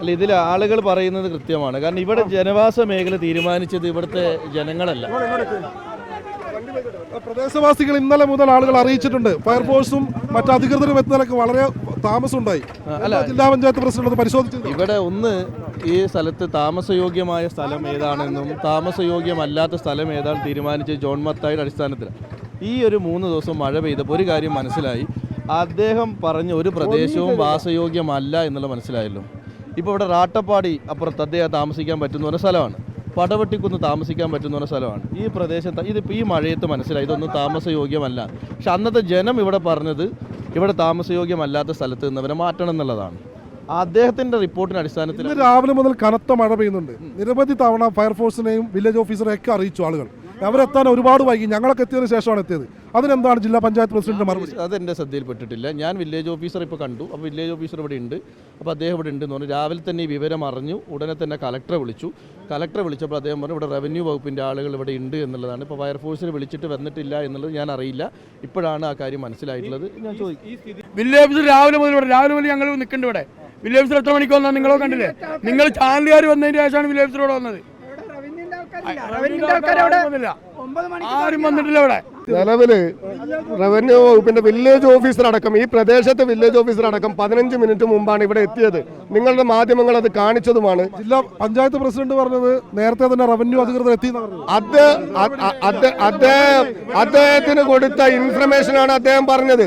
അല്ല ഇതിൽ ആളുകൾ പറയുന്നത് കൃത്യമാണ്. കാരണം ഇവിടെ ജനവാസ മേഖല തീരുമാനിച്ചത് ഇവിടുത്തെ ജനങ്ങളല്ല. പ്രദേശവാസികൾ ഇന്നലെ മുതൽ ആളുകൾ അറിയിച്ചിട്ടുണ്ട്. ഫയർഫോഴ്സും മറ്റു അധികൃതരും എത്തുന്നതിലൊക്കെ വളരെ താമസമുണ്ടായി. അല്ല ജില്ലാ പഞ്ചായത്ത് പ്രസിഡന്റ് പരിശോധിച്ചു ഇവിടെ ഒന്ന് ഈ സ്ഥലത്ത് താമസയോഗ്യമായ സ്ഥലം ഏതാണെന്നും താമസയോഗ്യമല്ലാത്ത സ്ഥലം ഏതാണ് തീരുമാനിച്ച് ജോൺ മത്തായുടെ അടിസ്ഥാനത്തിൽ ഈ ഒരു മൂന്ന് ദിവസം മഴ പെയ്തപ്പോൾ ഒരു കാര്യം മനസ്സിലായി. അദ്ദേഹം പറഞ്ഞ ഒരു പ്രദേശവും വാസയോഗ്യമല്ല എന്നുള്ള മനസ്സിലായല്ലോ. ഇപ്പോൾ ഇവിടെ റാട്ടപ്പാടി അപ്പുറത്ത് അദ്ദേഹം താമസിക്കാൻ പറ്റുന്ന ഒരു സ്ഥലമാണ്. പടവെട്ടിക്കുന്ന് താമസിക്കാൻ പറ്റുന്ന ഒരു സ്ഥലമാണ്. ഈ പ്രദേശത്ത് ഇതിപ്പോൾ ഈ മഴയത്ത് മനസ്സിലായി ഇതൊന്നും താമസയോഗ്യമല്ല. പക്ഷെ അന്നത്തെ ജനം ഇവിടെ പറഞ്ഞത് ഇവിടെ താമസയോഗ്യമല്ലാത്ത സ്ഥലത്ത് നിന്നവരെ മാറ്റണം എന്നുള്ളതാണ്. അദ്ദേഹത്തിന്റെ റിപ്പോർട്ടിന് അടിസ്ഥാനത്തിൽ രാവിലെ മുതൽ കനത്ത മഴ പെയ്യുന്നുണ്ട്. നിരവധി തവണ ഫയർഫോഴ്സിനെയും വില്ലേജ് ഓഫീസറെയും ഒക്കെ അറിയിച്ചു ആളുകൾ. അവരെത്താൻ ഒരുപാട് വൈകി. ഞങ്ങളൊക്കെ എത്തിയതിനു ശേഷമാണ് എത്തിയത്. അതിനെന്താണ് ജില്ലാ പഞ്ചായത്ത് പ്രസിഡന്റ് മറുപടി? അതെന്റെ ശ്രദ്ധയിൽപ്പെട്ടിട്ടില്ല. ഞാൻ വില്ലേജ് ഓഫീസർ ഇപ്പോൾ കണ്ടു. അപ്പോൾ വില്ലേജ് ഓഫീസർ ഇവിടെ ഉണ്ട്. അപ്പോൾ അദ്ദേഹം ഇവിടെ ഉണ്ടെന്ന് പറഞ്ഞു. രാവിലെ തന്നെ ഈ വിവരം അറിഞ്ഞു. ഉടനെ തന്നെ കലക്ടറെ വിളിച്ചു. കലക്ടറെ വിളിച്ചപ്പോൾ അദ്ദേഹം പറഞ്ഞു ഇവിടെ റവന്യൂ വകുപ്പിന്റെ ആളുകൾ ഇവിടെ ഉണ്ട് എന്നുള്ളതാണ്. ഇപ്പോൾ ഫയർഫോഴ്സിനെ വിളിച്ചിട്ട് വന്നിട്ടില്ല എന്നുള്ളത് ഞാൻ അറിയില്ല. ഇപ്പോഴാണ് ആ കാര്യം മനസ്സിലായിട്ടുള്ളത്. ഞാൻ ചോദിക്കും വില്ലേജ് ഓഫീസർ രാവിലെ മുതൽ ഇവിടെ രാവിലെ മുതൽ ഞങ്ങൾ നിൽക്കുന്നുണ്ട് ഇവിടെ. വില്ലേജ് ഓഫീസർ എത്ര മണിക്ക് വന്നാൽ നിങ്ങളോ കണ്ടില്ലേ? നിങ്ങൾ ചാനലുകാർ വന്നതിന് ശേഷമാണ് വില്ലേജ് ഓഫീസർ ഇവിടെ വന്നത്. ആരും വന്നിട്ടില്ല. ഇവിടെ. നിലവിൽ റവന്യൂ വകുപ്പിന്റെ വില്ലേജ് ഓഫീസർ അടക്കം ഈ പ്രദേശത്തെ വില്ലേജ് ഓഫീസർ അടക്കം പതിനഞ്ച് മിനിറ്റ് മുമ്പാണ് ഇവിടെ എത്തിയത്. നിങ്ങളുടെ മാധ്യമങ്ങൾ അത് കാണിച്ചതുമാണ്. ജില്ലാ പഞ്ചായത്ത് പ്രസിഡന്റ് പറഞ്ഞത് നേരത്തെ തന്നെ റവന്യൂ അധികൃതർ എത്തി അദ്ദേഹത്തിന് കൊടുത്ത ഇൻഫർമേഷൻ ആണ് അദ്ദേഹം പറഞ്ഞത്.